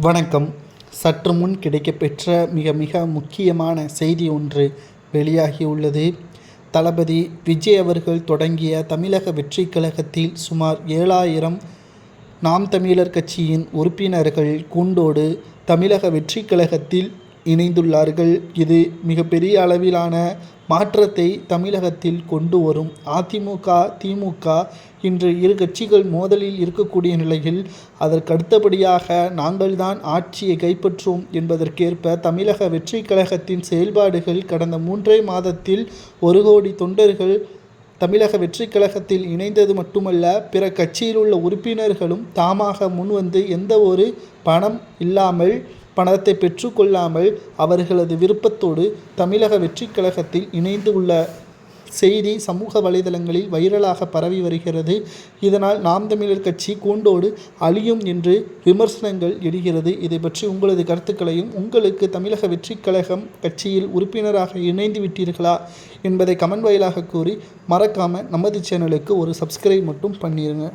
வணக்கம். சற்று முன் கிடைக்கப்பெற்ற மிக மிக முக்கியமான செய்தி ஒன்று வெளியாகியுள்ளது. தளபதி விஜய் அவர்கள் தொடங்கிய தமிழக வெற்றி கழகத்தில் சுமார் ஏழாயிரம் நாம் தமிழர் கட்சியின் உறுப்பினர்கள் கூண்டோடு தமிழக வெற்றி கழகத்தில் இணைந்துள்ளார்கள். இது மிகப்பெரிய அளவிலான மாற்றத்தை தமிழகத்தில் கொண்டு வரும். அதிமுக திமுக இன்று இரு கட்சிகள் மோதலில் இருக்கக்கூடிய நிலையில் அதற்கு அடுத்தபடியாக நாங்கள்தான் ஆட்சியை கைப்பற்றுவோம் என்பதற்கேற்ப தமிழக வெற்றி கழகத்தின் செயல்பாடுகள் கடந்த மூன்றே மாதத்தில் ஒரு கோடி தொண்டர்கள் தமிழக வெற்றி கழகத்தில் இணைந்தது மட்டுமல்ல பிற கட்சியில் உள்ள உறுப்பினர்களும் தாமாக முன்வந்து எந்த ஒரு பணம் இல்லாமல் பணத்தை பெற்றுக்கொள்ளாமல் அவர்களது விருப்பத்தோடு தமிழக வெற்றிக் கழகத்தில் இணைந்து உள்ள செய்தி சமூக வலைதளங்களில் வைரலாக பரவி வருகிறது. இதனால் நாம் தமிழர் கட்சி கூண்டோடு அழியும் என்று விமர்சனங்கள் எழுகிறது. இதை பற்றி உங்களது கருத்துக்களையும் உங்களுக்கு தமிழக வெற்றிக் கழகம் கட்சியில் உறுப்பினராக இணைந்து விட்டீர்களா என்பதை கமெண்ட் வாயிலாக கூறி மறக்காமல் நமது சேனலுக்கு ஒரு சப்ஸ்கிரைப் மட்டும் பண்ணிடுங்க